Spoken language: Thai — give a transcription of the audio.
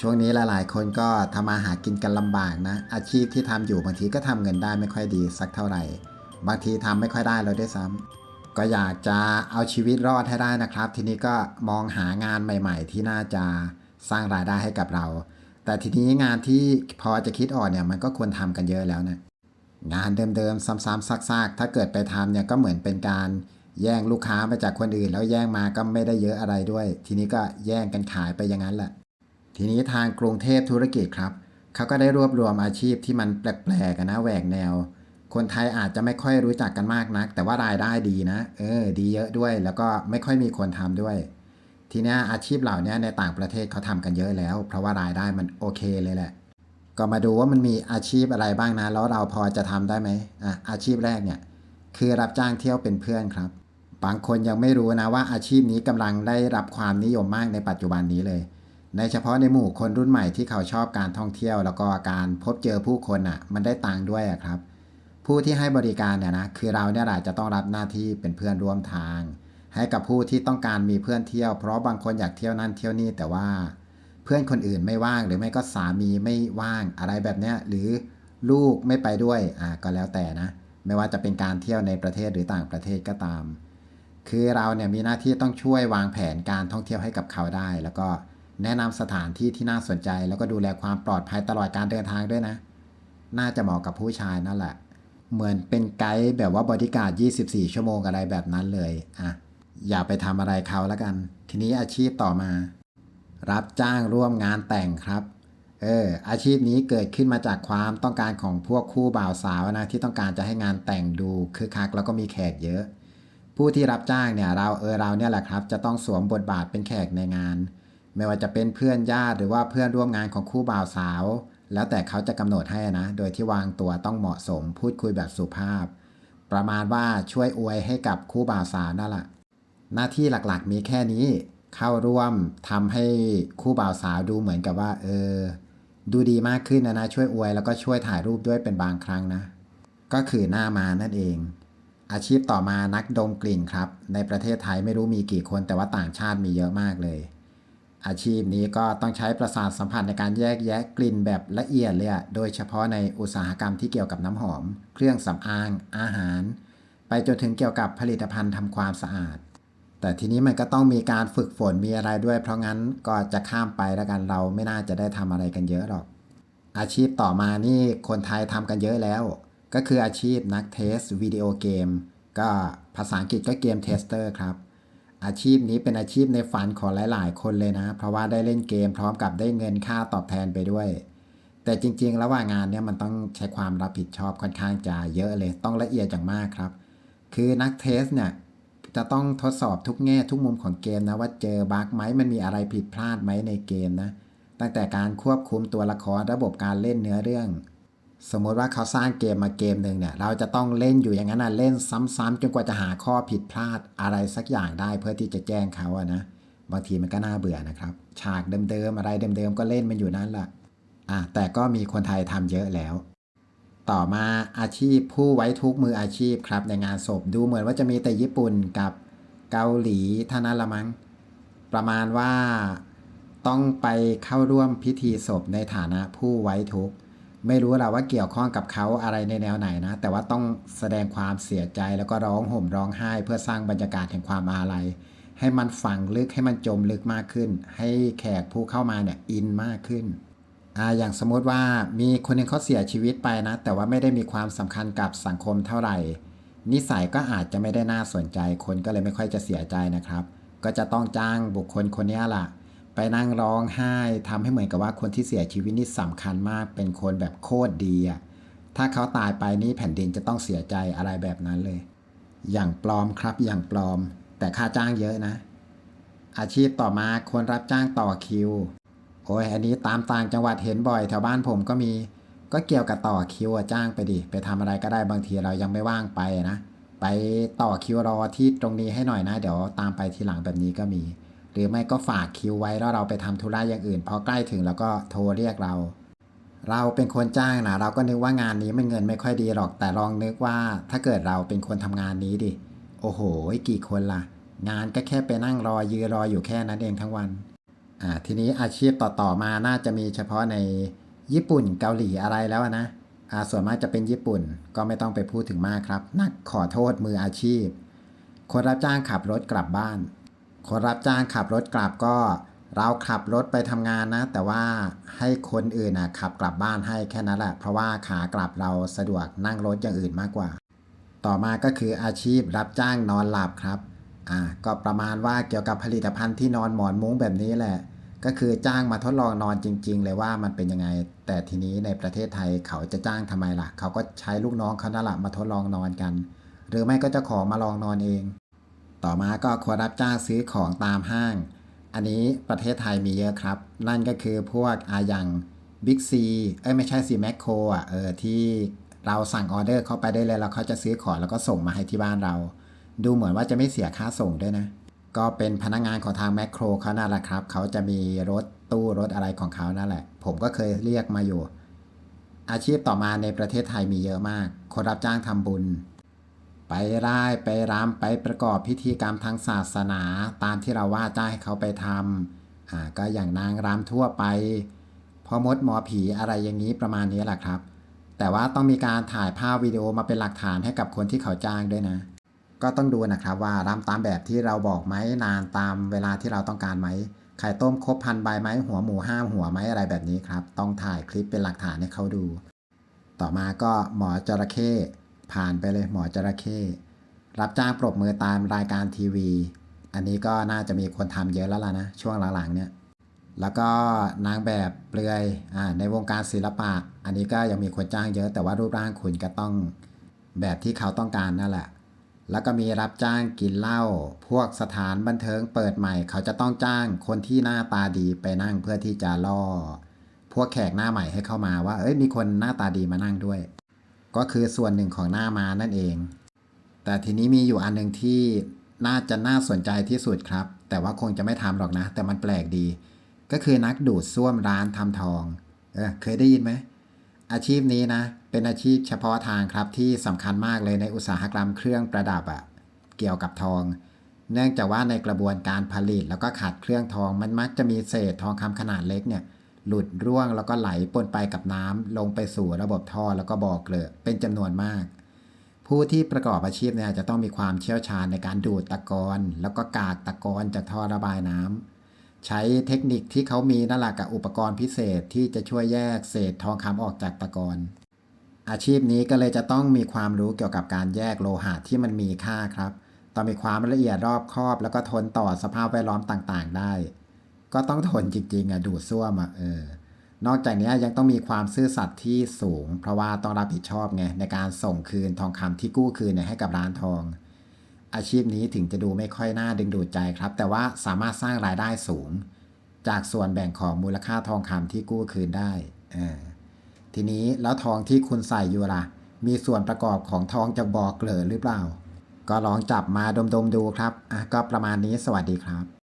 ช่วงนี้หลายๆ คนก็ทำมาหากินกันลำบากนะ อาชีพที่ทำอยู่บางทีก็ทำเงินได้ไม่ค่อยดีสักเท่าไหร่ บางทีทำไม่ค่อยได้เลยด้วยซ้ำก็อยากจะเอาชีวิตรอดให้ได้นะครับ ทีนี้ก็มองหางานใหม่ ๆ ที่น่าจะสร้างรายได้ให้กับเรา แต่ทีนี้งานที่พอจะคิดออกเนี่ยมันก็ควรทำกันเยอะแล้วนะงานเดิมๆซ้ำๆซากๆ ถ้าเกิดไปทำเนี่ยก็เหมือนเป็นการแย่งลูกค้ามาจากคนอื่น แล้วแย่งมาก็ไม่ได้เยอะอะไรด้วย ทีนี้ก็แย่งกันขายไปอย่างนั้นแหละ ทีนี้ทางกรุงเทพธุรกิจครับเขาก็ได้รวบรวมอาชีพที่มันแปลกๆกันนะแหวกแนว คนไทยอาจจะไม่ค่อยรู้จักกันมากนัก แต่ว่ารายได้ดีนะ เออ ดีเยอะด้วย แล้วก็ไม่ค่อยมีคนทำด้วย ทีนี้อาชีพเหล่านี้ในต่างประเทศเขาทำกันเยอะแล้ว เพราะว่ารายได้มันโอเคเลยแหละ ก็มาดูว่ามันมีอาชีพอะไรบ้างนะแล้วเราพอจะทำได้ไหมอะอาชีพแรกเนี่ยคือรับจ้างเที่ยวเป็นเพื่อนครับ บางคนยังไม่รู้นะว่าอาชีพนี้กำลังได้รับความนิยมมากในปัจจุบันนี้เลย ในเฉพาะในหมู่คนรุ่นใหม่ที่เขาชอบการท่องเที่ยว แล้วก็การพบเจอผู้คนอะ มันได้ตังค์ด้วยอะครับ ผู้ที่ให้บริการเนี่ยนะคือเราเนี่ยแหละจะต้องรับหน้าที่เป็นเพื่อนร่วมทาง ให้กับผู้ที่ต้องการมีเพื่อนเที่ยว เพราะบางคนอยากเที่ยวนั่นเที่ยวนี่แต่ว่า เพื่อนคนอื่นไม่ว่างหรือไม่ก็สามีไม่ว่างอะไรแบบเนี้ยหรือลูกไม่ไปด้วยอ่าก็แล้วแต่นะ ไม่ว่าจะเป็นการเที่ยวในประเทศหรือต่างประเทศก็ตาม คือเราเนี่ยมีหน้าที่ต้องช่วยวางแผนการท่องเที่ยวให้กับเขาได้แล้วก็ แนะนำสถานที่ที่น่าสนใจ แล้วก็ดูแลความปลอดภัยตลอดการเดินทางด้วยนะ น่าจะเหมาะกับผู้ชายนั่นแหละ เหมือนเป็นไกด์แบบว่าบริการ 24 ชั่วโมงอะไรแบบนั้นเลยอะอย่าไปทำอะไรเขาแล้วกัน ทีนี้อาชีพต่อมา รับจ้างร่วมงานแต่งครับ เออ อาชีพนี้เกิดขึ้นมาจากความต้องการของพวกคู่บ่าวสาวนะที่ต้องการจะให้งานแต่งดูคึกคักแล้วก็มีแขกเยอะ ผู้ที่รับจ้างเนี่ยเราเออเราเนี่ยแหละครับ จะต้องสวมบทบาทเป็นแขกในงาน ไม่ว่าจะเป็นเพื่อนญาติหรือว่าเพื่อนร่วมงานของคู่บ่าวสาว แล้วแต่เขาจะกำหนดให้นะ โดยที่วางตัวต้องเหมาะสมพูดคุยแบบสุภาพ ประมาณว่าช่วยอวยให้กับคู่บ่าวสาวนั่นแหละหน้าที่หลักๆมีแค่นี้เข้าร่วมทำให้คู่บ่าวสาวดูเหมือนกับว่า เออ ดูดีมากขึ้นนะนะช่วยอวยแล้วก็ช่วยถ่ายรูปด้วยเป็นบางครั้งนะ ก็คือหน้ามานั่นเอง อาชีพต่อมานักดมกลิ่นครับ ในประเทศไทยไม่รู้มีกี่คนแต่ว่าต่างชาติมีเยอะมากเลย อาชีพนี้ก็ต้องใช้ประสาทสัมผัสในการแยกแยะกลิ่นแบบละเอียดเลยอะโดยเฉพาะในอุตสาหกรรมที่เกี่ยวกับน้ำหอม เครื่องสำอาง อาหาร ไปจนถึงเกี่ยวกับผลิตภัณฑ์ทำความสะอาด แต่ทีนี้มันก็ต้องมีการฝึกฝนมีอะไรด้วย เพราะงั้นก็จะข้ามไปแล้วกันเราไม่น่าจะได้ทำอะไรกันเยอะหรอก อาชีพต่อมานี่คนไทยทำกันเยอะแล้ว ก็คืออาชีพนักเทสวิดีโอเกม ก็ภาษาอังกฤษก็เกมเทสเตอร์ครับ อาชีพนี้เป็นอาชีพในฝันของหลาย ๆ คนเลยนะ เพราะว่าได้เล่นเกมพร้อมกับได้เงินค่าตอบแทนไปด้วย แต่จริง ๆ แล้วว่างานเนี้ยมันต้องใช้ความรับผิดชอบค่อนข้างจะเยอะเลย ต้องละเอียดอย่างมากครับ คือนักเทสเนี่ยจะต้องทดสอบทุกแง่ทุกมุมของเกมนะว่าเจอบั๊กไหมมันมีอะไรผิดพลาดไหมในเกมนะ ตั้งแต่การควบคุมตัวละครระบบการเล่นเนื้อเรื่อง สมมติว่าเขาสร้างเกมมาเกมหนึ่งเนี่ย เราจะต้องเล่นอยู่อย่างนั้นนะเล่นซ้ำๆจนกว่าจะหาข้อผิดพลาดอะไรสักอย่างได้เพื่อที่จะแจ้งเขาอะนะบางทีมันก็น่าเบื่อนะครับ ฉากเดิมๆอะไรเดิมๆก็เล่นมันอยู่นั่นแหละอะแต่ก็มีคนไทยทำเยอะแล้ว ต่อมาอาชีพผู้ไว้ทุกมืออาชีพครับ ในงานศพดูเหมือนว่าจะมีแต่ญี่ปุ่นกับเกาหลีเท่านั้นละมั้งประมาณว่าต้องไปเข้าร่วมพิธีศพในฐานะผู้ไว้ทุกข์ ไม่รู้เราว่าเกี่ยวข้องกับเขาอะไรในแนวไหนนะ แต่ว่าต้องแสดงความเสียใจแล้วก็ร้องห่มร้องไห้ เพื่อสร้างบรรยากาศแห่งความอาลัย ให้มันฝังลึกให้มันจมลึกมากขึ้น ให้แขกผู้เข้ามาเนี่ยอินมากขึ้นอ่าอย่างสมมติว่ามีคนหนึ่งเขาเสียชีวิตไปนะ แต่ว่าไม่ได้มีความสำคัญกับสังคมเท่าไหร่ นิสัยก็อาจจะไม่ได้น่าสนใจคนก็เลยไม่ค่อยจะเสียใจนะครับ ก็จะต้องจ้างบุคคลคนนี้ยล่ะ ไปนั่งร้องไห้ทำให้เหมือนกับว่าคนที่เสียชีวิตนี่สำคัญมาก เป็นคนแบบโคตรดีอะถ้าเขาตายไปนี่แผ่นดินจะต้องเสียใจอะไรแบบนั้นเลย อย่างปลอมครับอย่างปลอม แต่ค่าจ้างเยอะนะ อาชีพต่อมาคนรับจ้างต่อคิว โอ้ยอันนี้ตามต่างจังหวัดเห็นบ่อยแถวบ้านผมก็มี ก็เกี่ยวกับต่อคิวจ้างไปดิ ไปทำอะไรก็ได้บางทีเรายังไม่ว่างไปนะ ไปต่อคิวรอที่ตรงนี้ให้หน่อยนะ เดี๋ยวตามไปทีหลังแบบนี้ก็มี หรือไม่ก็ฝากคิวไว้แล้วเราไปทำธุระอย่างอื่นพอใกล้ถึงแล้วก็โทรเรียกเรา เราเป็นคนจ้างนะเราก็นึกว่างานนี้มันเงินไม่ค่อยดีหรอกแต่ลองนึกว่าถ้าเกิดเราเป็นคนทำงานนี้ดิโอ้โหกี่คนล่ะ งานก็แค่ไปนั่งรอยืนรออยู่แค่นั้นเองทั้งวันอ่าทีนี้อาชีพต่อๆมาน่าจะมีเฉพาะในญี่ปุ่นเกาหลีอะไรแล้วนะอ่าส่วนมากจะเป็นญี่ปุ่นก็ไม่ต้องไปพูดถึงมากครับ นักขอโทษมืออาชีพ คนรับจ้างขับรถกลับบ้าน คนรับจ้างขับรถกลับก็เราขับรถไปทำงานนะ แต่ว่าให้คนอื่นนะขับกลับบ้านให้แค่นั้นแหละ เพราะว่าขากลับเราสะดวกนั่งรถอย่างอื่นมากกว่า ต่อมาก็คืออาชีพรับจ้างนอนหลับครับอ่าก็ประมาณว่าเกี่ยวกับผลิตภัณฑ์ที่นอนหมอนมุ้งแบบนี้แหละ ก็คือจ้างมาทดลองนอนจริง ๆ เลยว่ามันเป็นยังไง แต่ทีนี้ในประเทศไทยเขาจะจ้างทำไมล่ะ เขาก็ใช้ลูกน้องเขานั่นแหละมาทดลองนอนกัน หรือไม่ก็จะขอมาลองนอนเอง ต่อมาก็คนรับจ้างซื้อของตามห้าง อันนี้ประเทศไทยมีเยอะครับ นั่นก็คือพวกอาอย่างบิ๊กซีเอ้ยไม่ใช่ซีแมคโครอะเออที่เราสั่งออเดอร์เข้าไปได้เลยแล้วเขาจะซื้อของแล้วก็ส่งมาให้ที่บ้านเรา ดูเหมือนว่าจะไม่เสียค่าส่งด้วยนะ ก็เป็นพนักงานของทางแมคโครเขานั่นแหละครับ เขาจะมีรถตู้รถอะไรของเขานั่นแหละ ผมก็เคยเรียกมาอยู่ อาชีพต่อมาในประเทศไทยมีเยอะมาก คนรับจ้างทำบุญ ไปร่ายไปรำไปประกอบพิธีกรรมทางศาสนา ตามที่เราว่าจ้างให้เขาไปทำอ่าก็อย่างนางรำทั่วไปพ่อมดหมอผีอะไรอย่างนี้ประมาณนี้แหละครับ แต่ว่าต้องมีการถ่ายภาพวิดีโอมาเป็นหลักฐานให้กับคนที่เขาจ้างด้วยนะ ก็ต้องดูนะครับว่ารำตามแบบที่เราบอกไหมนานตามเวลาที่เราต้องการไหมไข่ต้มครบพันใบไหมหัวหมูห้ามหัวไหมอะไรแบบนี้ครับ ต้องถ่ายคลิปเป็นหลักฐานให้เขาดู ต่อมาก็หมอจระเข้ ผ่านไปเลยหมอจระเข้รับจ้างปรบมือตามรายการทีวี อันนี้ก็น่าจะมีคนทำเยอะแล้วล่ะนะ ช่วงหลังๆเนี่ยแล้วก็นางแบบเปลือยอ่าในวงการศิลปะ อันนี้ก็ยังมีคนจ้างเยอะ แต่ว่ารูปร่างคุณก็ต้องแบบที่เขาต้องการนั่นแหละ แล้วก็มีรับจ้างกินเหล้าพวกสถานบันเทิงเปิดใหม่ เขาจะต้องจ้างคนที่หน้าตาดีไปนั่งเพื่อที่จะล่อ พวกแขกหน้าใหม่ให้เข้ามาว่า เอ้ยมีคนหน้าตาดีมานั่งด้วย ก็คือส่วนหนึ่งของหน้ามานั่นเอง แต่ทีนี้มีอยู่อันหนึ่งที่น่าจะน่าสนใจที่สุดครับ แต่ว่าคงจะไม่ทำหรอกนะ แต่มันแปลกดี ก็คือนักดูดซ่วมร้านทำทอง เออเคยได้ยินไหม อาชีพนี้นะ เป็นอาชีพเฉพาะทางครับที่สำคัญมากเลยในอุตสาหกรรมเครื่องประดับอะเกี่ยวกับทอง เนื่องจากว่าในกระบวนการผลิตแล้วก็ขัดเครื่องทอง มันมักจะมีเศษทองคำขนาดเล็กเนี่ย หลุดร่วงแล้วก็ไหลปนไปกับน้ำลงไปสู่ระบบท่อแล้วก็บ่อเกลือเป็นจำนวนมาก ผู้ที่ประกอบอาชีพเนี่ยจะต้องมีความเชี่ยวชาญในการดูดตะกอนแล้วก็กากตะกอนจากท่อระบายน้ำใช้เทคนิคที่เขามีนั่นแหละกับอุปกรณ์พิเศษที่จะช่วยแยกเศษทองคำออกจากตะกอนอาชีพนี้ก็เลยจะต้องมีความรู้เกี่ยวกับการแยกโลหะที่มันมีค่าครับ ต้องมีความละเอียดรอบคอบ แล้วก็ทนต่อสภาพแวดล้อมต่างๆ ได้ ก็ต้องทนจริงๆอะดูดซ่วมอะเออนอกจากนี้ยังต้องมีความซื่อสัตย์ที่สูง เพราะว่าต้องรับผิดชอบไงในการส่งคืนทองคำที่กู้คืนเนี่ยให้กับร้านทอง อาชีพนี้ถึงจะดูไม่ค่อยน่าดึงดูดใจครับ แต่ว่าสามารถสร้างรายได้สูง จากส่วนแบ่งของมูลค่าทองคำที่กู้คืนได้เออทีนี้แล้วทองที่คุณใส่อยู่ล่ะมีส่วนประกอบของทองจากบ่อเกลือหรือเปล่า ก็ลองจับมาดมๆดูครับอะก็ประมาณนี้สวัสดีครับ